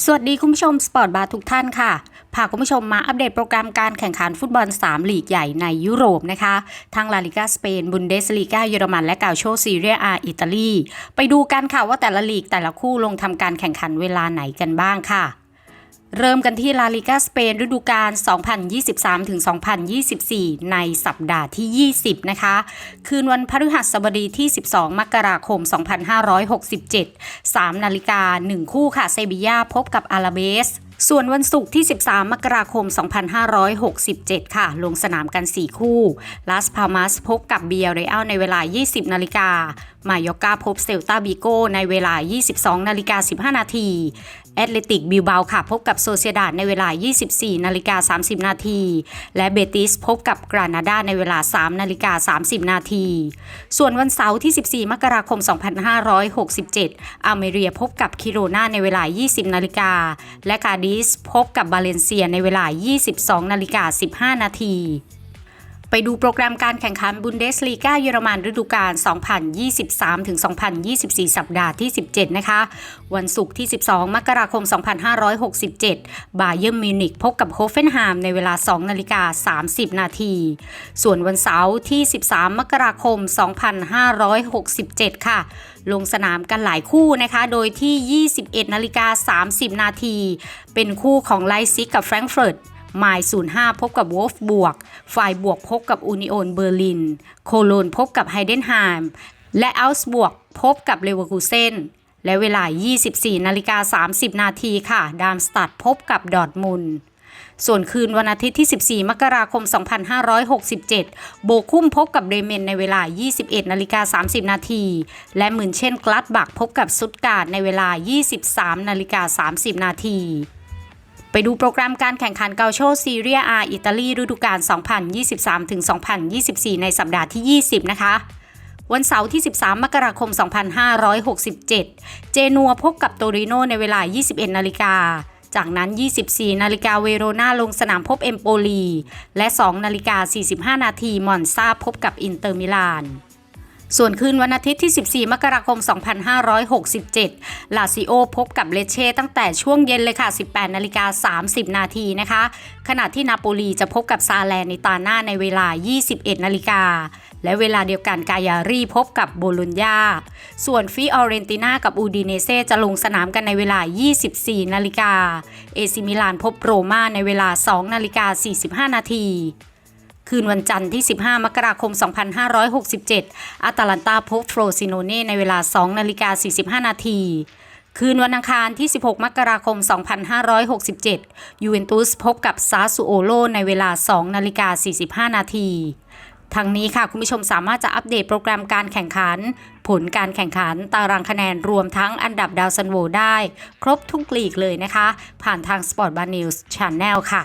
สวัสดีคุณผู้ชมสปอร์ตบาร์ทุกท่านค่ะพาคุณผู้ชมมาอัปเดตโปรแกรมการแข่งขันฟุตบอล 3 ลีกใหญ่ในยุโรปนะคะทั้งลาลิกาสเปน บุนเดสลีกาเยอรมัน และกาโชซีเรียอาอิตาลี ไปดูกันค่ะว่าแต่ละลีกแต่ละคู่ลงทำการแข่งขันเวลาไหนกันบ้างค่ะ เริ่มกันที่ลาลิกาสเปนฤดูกาล 2023-2024 ในสัปดาห์ที่ 20 นะคะ คืนวันพฤหัสบดีที่ 12 มกราคม 2567 3นาฬิกา 1 คู่ค่ะ เซบียาพบกับอาราเบสส่วนวันศุกร์ที่ 13 มกราคม 2567 ค่ะ ลงสนามกัน 4 คู่ ลาสพามัสพบกับเบียเรอัลในเวลา 20 นาฬิกามายอกาพบเซลตาบิโกในเวลา 22 นาฬิกา 15 นาที แอตเลติกบิลบาค่ะ พบกับโซเซียดาดในเวลา 24 นาฬิกา 30 นาที และเบติสพบกับกรานาดาในเวลา 3 นาฬิกา 30 นาที ส่วนวันเสาร์ที่ 14 มกราคม 2567 อเมเรียพบกับคิโรนาในเวลา 20 นาฬิกา และคาดิสพบกับบาเลนเซียในเวลา 22 นาฬิกา 15 นาที ไปดูโปรแกรมการแข่งขันบุนเดสลีกาเยอรมันฤดูกาล 2023-2024 สัปดาห์ที่ 17 นะคะ วันศุกร์ที่ 12 มกราคม 2567 บาเยิร์นมิวนิกพบกับโฮเฟนไฮม์ในเวลา 2 นาฬิกา 30 นาที ส่วนวันเสาร์ที่ 13 มกราคม 2567 ค่ะ ลงสนามกันหลายคู่นะคะ โดยที่ 21 นาฬิกา 30 นาที เป็นคู่ของไลซิกกับแฟรงก์เฟิร์ต ไมล์05 พบกับวอลฟบวก ฝ่ายบวกพบกับอูนิโอนเบอร์ลิน โคโลนพบกับไฮเดนไฮม์ และอัลส์บวกพบกับเลเวอร์คูเซนและเวลา 24 นาฬิกา 30 นาทีค่ะ ดามสตัดพบกับดอทมุนส่วนคืนวันอาทิตย์ที่ 14 มกราคม 2567 โบคุ้มพบกับเดเมนในเวลา 21 นาฬิกา 30 นาที และหมื่นเช่นกลัดบักพบกับซุตการ์ในเวลา 23 นาฬิกา 30 นาที ไปดูโปรแกรมการแข่งขันเกาโชซีเรียอาอิตาลีฤดูกาล 2023-2024 ในสัปดาห์ที่ 20 นะคะ วันเสาร์ที่ 13 มกราคม 2567 เจนัวพบกับโตริโนในเวลา 21 นาฬิกา จากนั้น 24 นาฬิกาเวโรนาลงสนามพบเอมโปลี และ 2 นาฬิกา 45 นาทีมอนซาพบกับอินเตอร์มิลาน ส่วนคืนวันอาทิตย์ที่ 14 มกราคม 2567 ลาซิโอพบกับเลเช่ตั้งแต่ช่วงเย็นเลยค่ะ 18 นาฬิกา 30 นาทีนะคะ ขณะที่นาโปลีจะพบกับซาแลนในตาหน้าในเวลา 21 นาฬิกา และเวลาเดียวกันกายารีพบกับโบโลญญา ส่วนฟิออเรนติน่ากับอูดิเนเซจะลงสนามกันในเวลา 24 นาฬิกา เอซิมิลานพบโรม่าในเวลา 2 นาฬิกา 45 นาที คืนวันจันทร์ที่ 15 มกราคม 2567 อาตาลันตาพบโฟรซิโนเน่ในเวลา 2 นาฬิกา 45 นาที คืนวันอังคารที่ 16 มกราคม 2567 ยูเวนตุสพบกับซาซูโอโลในเวลา 2 นาฬิกา 45 นาทีทั้งนี้ค่ะ คุณผู้ชมสามารถจะอัปเดตโปรแกรมการแข่งขัน ผลการแข่งขัน ตารางคะแนนรวมทั้งอันดับดาวซันโวได้ ครบทุกลีกเลยนะคะ ผ่านทาง Sport Bar News Channel ค่ะ